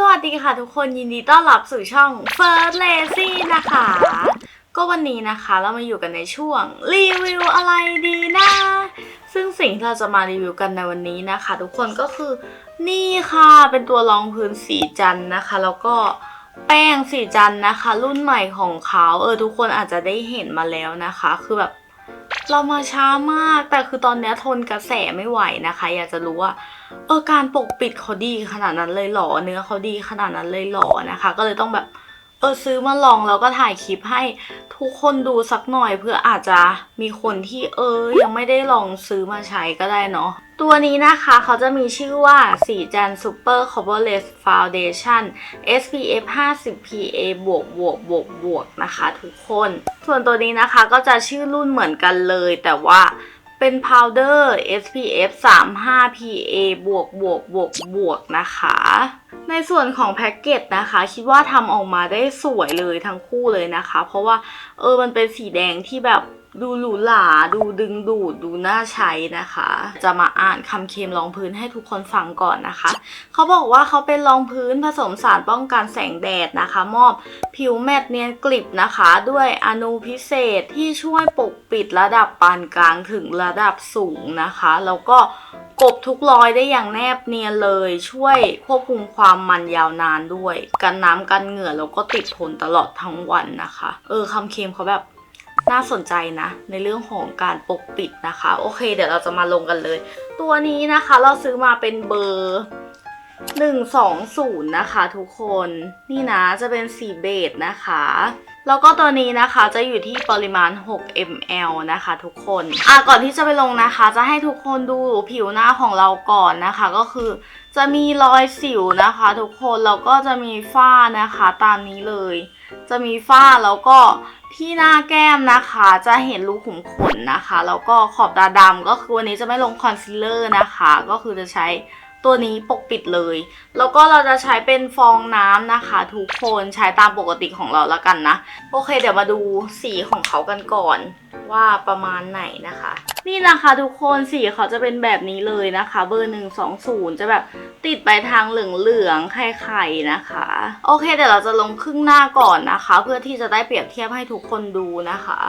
สวัสดีค่ะทุกคนยินดีต้อนรับสู่ช่อง First Lazy นะคะ ก็วันนี้นะคะเรามาอยู่กันในช่วงรีวิวอะไรดีนะ ซึ่งสิ่งที่เราจะมารีวิวกันในวันนี้นะคะ ทุกคนก็คือนี่ค่ะเป็นตัวรองพื้นสีจันนะคะ แล้วก็แป้งสีจันนะคะ รุ่นใหม่ของเขาเออทุกคนอาจจะได้เห็นมาแล้วนะคะ คือแบบเรามาช้ามากแต่คือตอนนี้ทนกระแสไม่ไหวนะคะ อยากจะรู้ว่า เออการปกปิดเขาดีขนาดนั้นเลยหรอเนื้อเขาดีขนาดนั้นเลยหรอนะคะ ก็เลยต้องแบบเออซื้อมาลองแล้วก็ถ่ายคลิปให้ทุกคนดูสักหน่อยเพื่ออาจจะมีคนที่เออยังไม่ได้ลองซื้อมาใช้ก็ได้เนาะตัวนี้นะคะเขาจะมีชื่อว่าสีจันซูเปอร์คอ v เลสฟาวเดชั่น SPF 50 PA บวกบวกบวกบวกนะคะทุกคน ส่วนตัวนี้นะคะก็จะชื่อรุ่นเหมือนกันเลยแต่ว่า เป็นพาวเดอร์ SPF 35 PA บวกบวกบวกบวกนะคะ ในส่วนของแพ็กเกจนะคะ คิดว่าทำออกมาได้สวยเลยทั้งคู่เลยนะคะ เพราะว่าเออมันเป็นสีแดงที่แบบ ดูหรูหราดูดึงดูดดูน่าใช้นะคะ จะมาอ่านคำเคลมรองพื้นให้ทุกคนฟังก่อนนะคะ เขาบอกว่าเขาเป็นรองพื้นผสมสารป้องกันแสงแดดนะคะ มอบผิวแมตต์เนียนกริบนะคะ ด้วยอนูพิเศษที่ช่วยปกปิดระดับปานกลางถึงระดับสูงนะคะ แล้วก็กบทุกรอยได้อย่างแนบเนียนเลย ช่วยควบคุมความมันยาวนานด้วย กันน้ำกันเหงื่อแล้วก็ติดทนตลอดทั้งวันนะคะ เออคำเคลมเขาแบบ น่าสนใจนะ ในเรื่องของการปกปิดนะคะ โอเค เดี๋ยวเราจะมาลงกันเลย ตัวนี้นะคะเราซื้อมาเป็นเบอร์120นะคะทุกคนนี่นะจะเป็นสีเบจนะคะ แล้วก็ตัวนี้นะคะจะอยู่ที่ปริมาณ 6 ml นะคะ ทุกคนอะก่อนที่จะไปลงนะคะ จะให้ทุกคนดูผิวหน้าของเราก่อนนะคะ ก็คือจะมีรอยสิวนะคะ ทุกคนแล้วก็จะมีฝ้านะคะ ตามนี้เลย จะมีฝ้าแล้วก็ ที่หน้าแก้มนะคะ จะเห็นรูขุมขนนะคะ แล้วก็ขอบตาดำก็คือวันนี้จะไม่ลงคอนซีลเลอร์นะคะ ก็คือจะใช้ตัวนี้ปกปิดเลย แล้วก็เราจะใช้เป็นฟองน้ำนะคะ ทุกคนใช้ตามปกติของเราแล้วกันนะ โอเค เดี๋ยวมาดูสีของเขากันก่อน ว่าประมาณไหนนะคะ นี่นะคะทุกคนสีเขาจะเป็นแบบนี้เลยนะคะ เบอร์120จะแบบติดไปทางเหลืองๆไข่ๆนะคะ โอเคเดี๋ยวเราจะลงครึ่งหน้าก่อนนะคะ เพื่อที่จะได้เปรียบเทียบให้ทุกคนดูนะคะ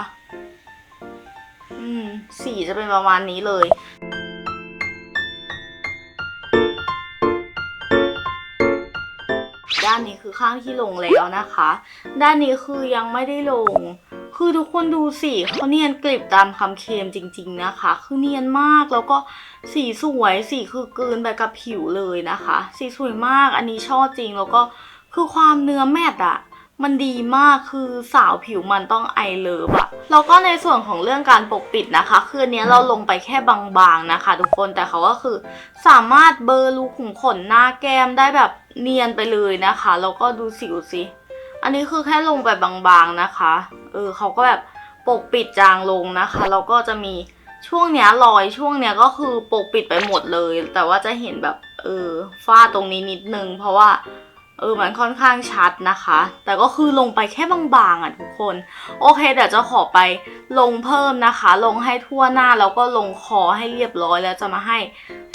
อืมสีจะเป็นประมาณนี้เลยด้านนี้คือข้างที่ลงแล้วนะคะ ด้านนี้คือยังไม่ได้ลง คือทุกคนดูสิเขาเนียนกริบตามคำเคมจริง ๆนะคะ คือเนียนมากแล้วก็สีสวยสีคือเกินไปกับผิวเลยนะคะ สีสวยมากอันนี้ชอบจริงแล้วก็คือความเนื้อแมตต์อะมันดีมากคือสาวผิวมันต้องไอเลิฟอะแล้วก็ในส่วนของเรื่องการปกปิดนะคะ คือเนี้ยเราลงไปแค่บางๆนะคะทุกคนแต่เขาก็คือสามารถเบลอรูขุมขนหน้าแก้มได้แบบเนียนไปเลยนะคะแล้วก็ดูสิวสิ อันนี้คือแค่ลงไปบางๆนะคะ เออเขาก็แบบปกปิดจางลงนะคะ แล้วก็จะมีช่วงเนี้ยรอยช่วงเนี้ยก็คือปกปิดไปหมดเลย แต่ว่าจะเห็นแบบเออฝ้าตรงนี้นิดนึง เพราะว่า เออมันค่อนข้างชัดนะคะ แต่ก็คือลงไปแค่บางๆอะทุกคน โอเคเดี๋ยวจะขอไปลงเพิ่มนะคะ ลงให้ทั่วหน้าแล้วก็ลงคอให้เรียบร้อยแล้วจะมาให้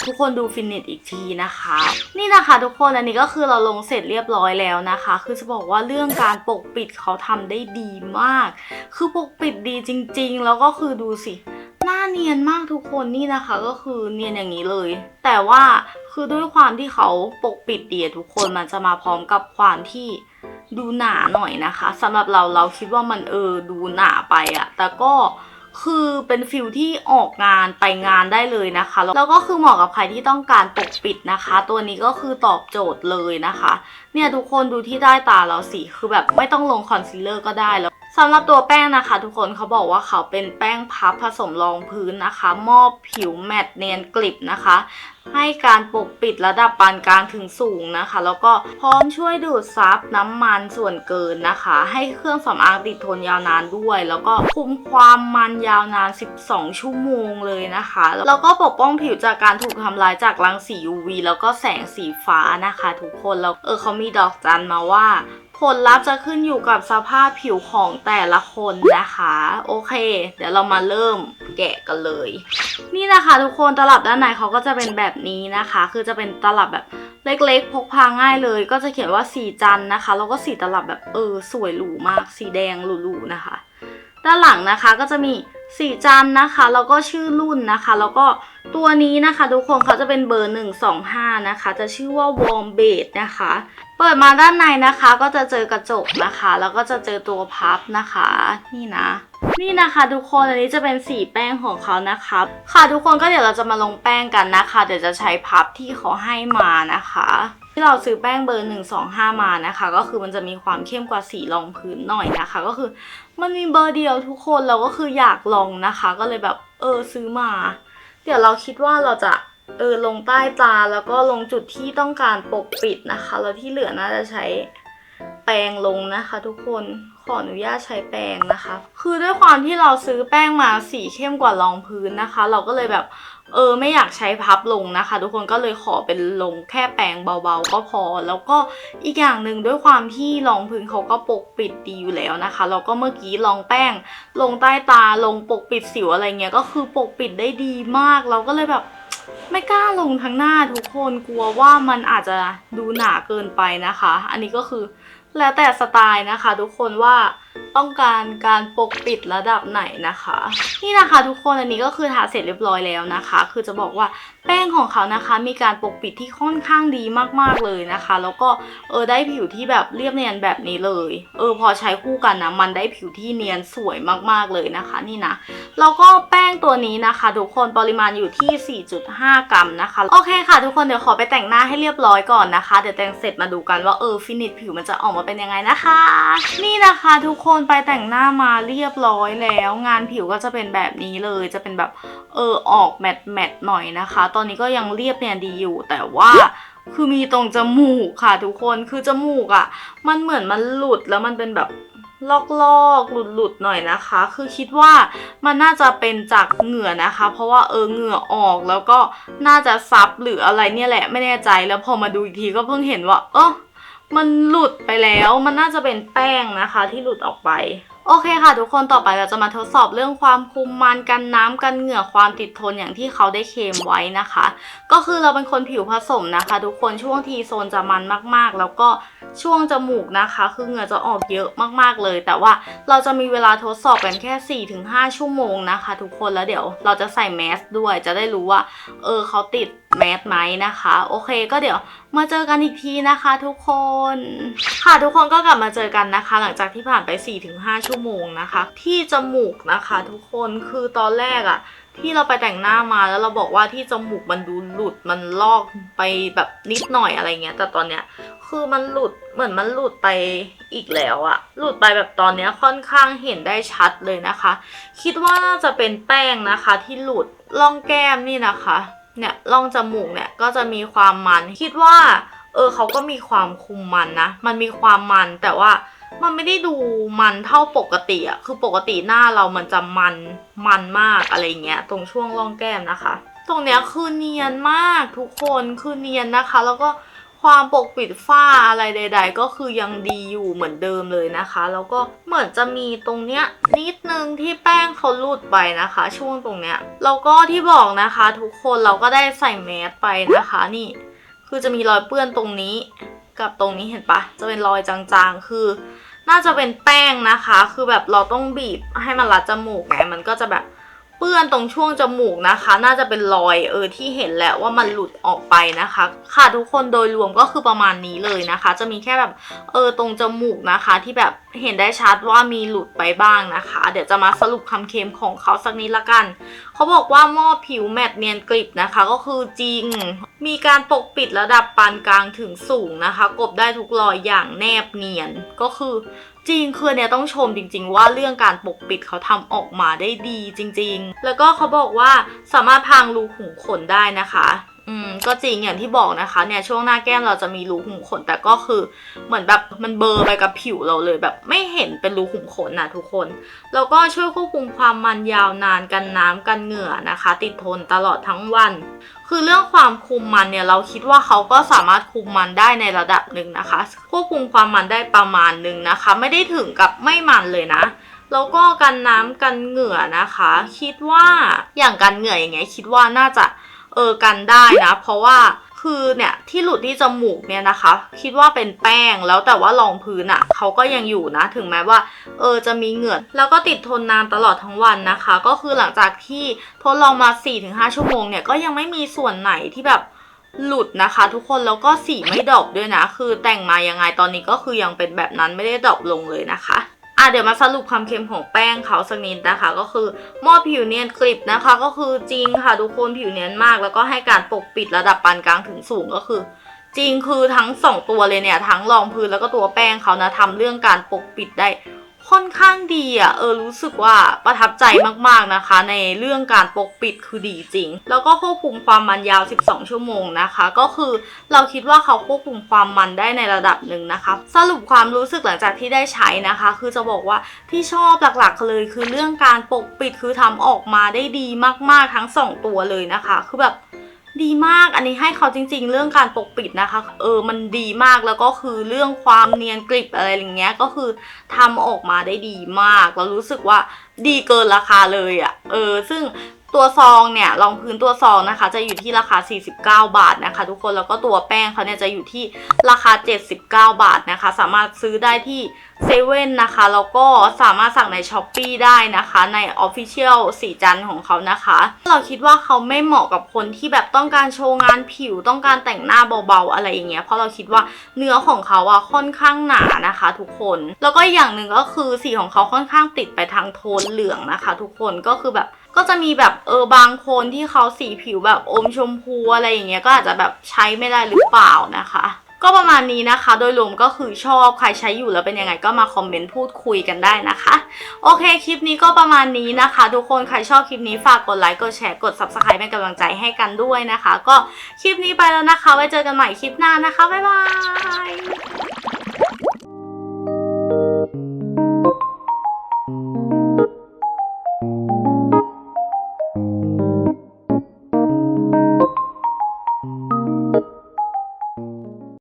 ทุกคนดูฟินิชอีกทีนะคะ นี่นะคะทุกคนอันนี้ก็คือเราลงเสร็จเรียบร้อยแล้วนะคะ คือจะบอกว่าเรื่องการปกปิดเขาทำได้ดีมาก คือปกปิดดีจริง ๆ แล้วก็คือดูสิ หน้าเนียนมากทุกคนนี่นะคะก็คือเนียนอย่างนี้เลย แต่ว่าคือด้วยความที่เขาปกปิดเดีอะทุกคนมันจะมาพร้อมกับความที่ดูหนาหน่อยนะคะสำหรับเราเราคิดว่ามันเออดูหนาไปอะแต่ก็คือเป็นฟิลที่ออกงานไปงานได้เลยนะคะ แล้วก็คือเหมาะกับใครที่ต้องการปกปิดนะคะ ตัวนี้ก็คือตอบโจทย์เลยนะคะ เนี่ยทุกคนดูที่ใต้ตาเราสิคือแบบไม่ต้องลงคอนซีลเลอร์ก็ได้แล้ว สำหรับตัวแป้งนะคะ ทุกคนเขาบอกว่าเขาเป็นแป้งพับผสมรองพื้นนะคะ มอบผิวแมตต์เนียนกริบนะคะ ให้การปกปิดระดับปานกลางถึงสูงนะคะ แล้วก็พร้อมช่วยดูดซับน้ำมันส่วนเกินนะคะ ให้เครื่องสำอางติดทนยาวนานด้วย แล้วก็คุมความมันยาวนาน 12 ชั่วโมงเลยนะคะ แล้วก็ปกป้องผิวจากการถูกทำลายจากรังสี UV แล้วก็แสงสีฟ้านะคะ ทุกคนแล้วเออเขามีดอกจันมาว่า ผลลัพธ์จะขึ้นอยู่กับสภาพผิวของแต่ละคนนะคะ โอเค เดี๋ยวเรามาเริ่มแกะกันเลย นี่นะคะทุกคนตลับด้านในเขาก็จะเป็นแบบนี้นะคะ คือจะเป็นตลับแบบเล็กๆ พกพาง่ายเลย ก็จะเขียนว่าสีจันนะคะ แล้วก็สีตลับแบบเออสวยหรูมาก สีแดงหรูๆนะคะ ด้านหลังนะคะก็จะมีสีจันนะคะ แล้วก็ชื่อรุ่นนะคะ แล้วก็ ตัวนี้นะคะทุกคนเขาจะเป็นเบอร์ 125 นะคะ จะชื่อว่าวอร์มเบดนะคะ เปิดมาด้านในนะคะ ก็จะเจอกระจกนะคะ แล้วก็จะเจอตัวพับนะคะ นี่นะ นี่นะคะทุกคนอันนี้จะเป็นสีแป้งของเขานะคะ ค่ะทุกคนก็เดี๋ยวเราจะมาลงแป้งกันนะคะ เดี๋ยวจะใช้พับที่เขาให้มานะคะที่เราซื้อแป้งเบอร์ 125 มานะคะ ก็คือมันจะมีความเข้มกว่าสีรองพื้นหน่อยนะคะ ก็คือมันมีเบอร์เดียวทุกคนเราก็คืออยากลองนะคะ ก็เลยแบบเออซื้อมา เดี๋ยวเราคิดว่าเราจะเออลงใต้ตาแล้วก็ลงจุดที่ต้องการปกปิดนะคะ แล้วที่เหลือน่าจะใช้ แปรงลงนะคะ ทุกคนขออนุญาตใช้แปรงนะคะ คือด้วยความที่เราซื้อแป้งมาสีเข้มกว่ารองพื้นนะคะ เราก็เลยแบบเออไม่อยากใช้พับลงนะคะ ทุกคนก็เลยขอเป็นลงแค่แปรงเบาๆ ก็พอ แล้วก็อีกอย่างหนึ่งด้วยความที่รองพื้นเขาก็ปกปิดดีอยู่แล้วนะคะแล้วก็เมื่อกี้ลองแป้ง ลงใต้ตาลงปกปิดสิวอะไรเงี้ยก็คือปกปิดได้ดีมาก เราก็เลยแบบไม่กล้าลงทั้งหน้าทุกคนกลัวว่ามันอาจจะดูหนาเกินไปนะคะ อันนี้ก็คือ แล้วแต่สไตล์นะคะทุกคนว่า ต้องการการปกปิดระดับไหนนะคะ นี่นะคะทุกคนอันนี้ก็คือทาเสร็จเรียบร้อยแล้วนะคะ คือจะบอกว่าแป้งของเขานะคะ มีการปกปิดที่ค่อนข้างดีมากๆเลยนะคะ แล้วก็เออได้ผิวที่แบบเรียบเนียนแบบนี้เลย เออพอใช้คู่กันนะมันได้ผิวที่เนียนสวยมากๆเลยนะคะ นี่นะแล้วก็แป้งตัวนี้นะคะทุกคนปริมาณอยู่ที่ 4.5 กรัมนะคะโอเคค่ะ ทุกคนเดี๋ยวขอไปแต่งหน้าให้เรียบร้อยก่อนนะคะเดี๋ยวแต่งเสร็จมาดูกันว่าเออฟินิชผิวมันจะออกมาเป็นยังไงนะคะ นี่นะคะทุกคนไปแต่งหน้ามาเรียบร้อยแล้ว งานผิวก็จะเป็นแบบนี้เลยจะเป็นแบบเออออกแมตต์แมตต์หน่อยนะคะ ตอนนี้ก็ยังเรียบเนี่ยดีอยู่ แต่ว่าคือมีตรงจมูกค่ะทุกคนคือจมูกอะ่ะ มันเหมือนมันหลุดแล้วมันเป็นแบบลอกๆหลุดๆหน่อยนะคะ คือคิดว่ามันน่าจะเป็นจากเหงื่อนะคะ เพราะว่าเออเหงื่อออกแล้วก็น่าจะซับหรืออะไรเนี่ยแหละไม่แน่ใจแล้วพอมาดูอีกทีก็เพิ่งเห็นว่า เออ มันหลุดไปแล้ว มันน่าจะเป็นแป้งนะคะ ที่หลุดออกไป โอเคค่ะ ทุกคนต่อไปเราจะมาทดสอบเรื่องความคุมมันกันน้ำกันเหงื่อความติดทนอย่างที่เขาได้เคมไว้นะคะ ก็คือเราเป็นคนผิวผสมนะคะ ทุกคนช่วงทีโซนจะมันมากๆ แล้วก็ช่วงจมูกนะคะ คือเหงื่อจะออกเยอะมากๆเลย แต่ว่าเราจะมีเวลาทดสอบกันแค่ 4-5 ชั่วโมงนะคะ ทุกคนแล้วเดี๋ยวเราจะใส่แมสด้วยจะได้รู้ว่าเออเขาติดแมสไหมนะคะ โอเคก็เดี๋ยวมาเจอกันอีกทีนะคะ ทุกคน ค่ะทุกคนก็กลับมาเจอกันนะคะ หลังจากที่ผ่านไป 4-5ชั่วโมงนะคะ ที่จมูกนะคะทุกคนคือตอนแรกอะที่เราไปแต่งหน้ามาแล้วเราบอกว่าที่จมูกมันดูหลุดมันลอกไปแบบนิดหน่อยอะไรเงี้ย แต่ตอนเนี้ยคือมันหลุดเหมือนมันหลุดไปอีกแล้วอะหลุดไปแบบตอนเนี้ยค่อนข้างเห็นได้ชัดเลยนะคะ คิดว่าน่าจะเป็นแป้งนะคะ ที่หลุดร่องแก้มนี่นะคะเนี่ยร่องจมูกเนี่ยก็จะมีความมัน คิดว่า เออเขาก็มีความคุมมันนะ มันมีความมันแต่ว่า มันไม่ได้ดูมันเท่าปกติอะคือปกติหน้าเรามันจะมันมันมากอะไรเงี้ย ตรงช่วงร่องแก้มนะคะ ตรงเนี้ยคือเนียนมากทุกคนคือเนียนนะคะ แล้วก็ความปกปิดฝ้าอะไรใด ๆ ก็คือยังดีอยู่เหมือนเดิมเลยนะคะ แล้วก็เหมือนจะมีตรงเนี้ยนิดนึงที่แป้งเขาหลุดไปนะคะ ช่วงตรงเนี้ยแล้วก็ที่บอกนะคะ ทุกคนเราก็ได้ใส่แมสไปนะคะ นี่ คือจะมีรอยเปื้อนตรงนี้ กับตรงนี้เห็นปะจะเป็นรอยจางๆ คือ น่าจะเป็นแป้งนะคะ คือแบบเราต้องบีบให้มันรัดจมูกไงมันก็จะแบบ ปื้อนตรงช่วงจมูกนะคะ น่าจะเป็นรอยเออที่เห็นแหละว่ามันหลุดออกไปนะคะ ค่ะทุกคนโดยรวมก็คือประมาณนี้เลยนะคะ จะมีแค่แบบเออตรงจมูกนะคะ ที่แบบเห็นได้ชัดว่ามีหลุดไปบ้างนะคะ เดี๋ยวจะมาสรุปคำเค็มของเขาสักนิดละกัน เขาบอกว่าหม้อผิวแมตต์เนียนกริบนะคะ ก็คือจริง มีการปกปิดระดับปานกลางถึงสูงนะคะ กบได้ทุกรอยอย่างแนบเนียนก็คือ จริงคือเนี่ยต้องชมจริง ๆ ว่าเรื่องการปกปิดเขาทำออกมาได้ดีจริง ๆ แล้วก็เขาบอกว่าสามารถพางรูขุมขนได้นะคะ อืมก็จริงอย่างที่บอกนะคะเนี่ยช่วงหน้าแก้มเราจะมีรูขุมขน แต่ก็คือเหมือนแบบมันเบลอร์ไปกับผิวเราเลยแบบไม่เห็นเป็นรูขุมขนนะทุกคนแล้วก็ช่วยควบคุมความมันยาวนานกันน้ำกันเหงื่อนะคะ ติดทนตลอดทั้งวัน คือเรื่องความคุมมันเนี่ยเราคิดว่าเขาก็สามารถคุมมันได้ในระดับหนึ่งนะคะ ควบคุมความมันได้ประมาณหนึ่งนะคะ ไม่ได้ถึงกับไม่มันเลยนะแล้วก็กันน้ำกันเหงื่อนะคะ คิดว่าอย่างกันเหงื่ออย่างเงี้ยคิดว่าน่าจะ เออกันได้นะ เพราะว่าคือเนี่ยที่หลุดที่จมูกเนี่ยนะคะ คิดว่าเป็นแป้งแล้วแต่ว่ารองพื้นอะ่ะเขาก็ยังอยู่นะ ถึงแม้ว่า เออจะมีเหงื่อแล้วก็ติดทนนานตลอดทั้งวันนะคะ ก็คือหลังจากที่ทดลองมา 4-5 ชั่วโมงเนี่ยก็ยังไม่มีส่วนไหนที่แบบหลุดนะคะทุกคนแล้วก็สีไม่ดรอปด้วยนะ คือแต่งมายังไงตอนนี้ก็คือยังเป็นแบบนั้นไม่ได้ดรอปลงเลยนะคะ อะเดี๋ยวมาสรุปความเค็มของแป้งเขาสักนิดนะคะ ก็คือมอผิวเนียนกริบนะคะ ก็คือจริงค่ะทุกคนผิวเนียนมาก แล้วก็ให้การปกปิดระดับปานกลางถึงสูงก็คือ จริงคือทั้งสองตัวเลยเนี่ยทั้งรองพื้นแล้วก็ตัวแป้งเขานะทำเรื่องการปกปิดได้ ค่อนข้างดีอะเออรู้สึกว่าประทับใจมากๆนะคะ ในเรื่องการปกปิดคือดีจริง แล้วก็ควบคุมความมันยาว 12 ชั่วโมงนะคะ ก็คือเราคิดว่าเขาควบคุมความมันได้ในระดับหนึ่งนะคะ สรุปความรู้สึกหลังจากที่ได้ใช้นะคะ คือจะบอกว่าที่ชอบหลักๆเลย คือเรื่องการปกปิดคือทำออกมาได้ดีมากๆทั้งสองตัวเลยนะคะ คือแบบ ดีมากอันนี้ให้เขาจริง ๆ เรื่องการปกปิดนะคะ เออมันดีมากแล้วก็คือเรื่องความเนียนกริบอะไรอย่างเงี้ยก็คือทำออกมาได้ดีมากแล้วรู้สึกว่าดีเกินราคาเลยอะ่ะเออซึ่งตัวซองเนี่ยรองพื้นตัวซองนะคะ จะอยู่ที่ราคา 49 บาทนะคะ ทุกคนแล้วก็ตัวแป้งเขาเนี่ยจะอยู่ที่ราคา 79 บาทนะคะ สามารถซื้อได้ที่ เซเว่นนะคะ แล้วก็สามารถสั่งในช้อปปีได้นะคะ ใน Official สีจันของเขานะคะ เราคิดว่าเขาไม่เหมาะกับคนที่แบบต้องการโชว์งานผิวต้องการแต่งหน้าเบาๆ อะไรอย่างเงี้ยเพราะเราคิดว่าเนื้อของเขาอะค่อนข้างหนานะคะ ทุกคน แล้วก็อย่างหนึ่งก็คือสีของเขาค่อนข้างติดไปทางโทนเหลืองนะคะ ทุกคนก็คือแบบก็จะมีแบบเออบางคนที่เขาสีผิวแบบอมชมพูอะไรอย่างเงี้ยก็อาจจะแบบใช้ไม่ได้หรือเปล่านะคะ ก็ประมาณนี้นะคะ โดยรวมก็คือชอบใครใช้อยู่แล้วเป็นยังไงก็มาคอมเมนต์พูดคุยกันได้นะคะ โอเคคลิปนี้ก็ประมาณนี้นะคะ ทุกคนใครชอบคลิปนี้ฝากกดไลค์กดแชร์กด subscribe เป็นกำลังใจให้กันด้วยนะคะ ก็คลิปนี้ไปแล้วนะคะ ไว้เจอกันใหม่คลิปหน้านะคะบ๊ายบาย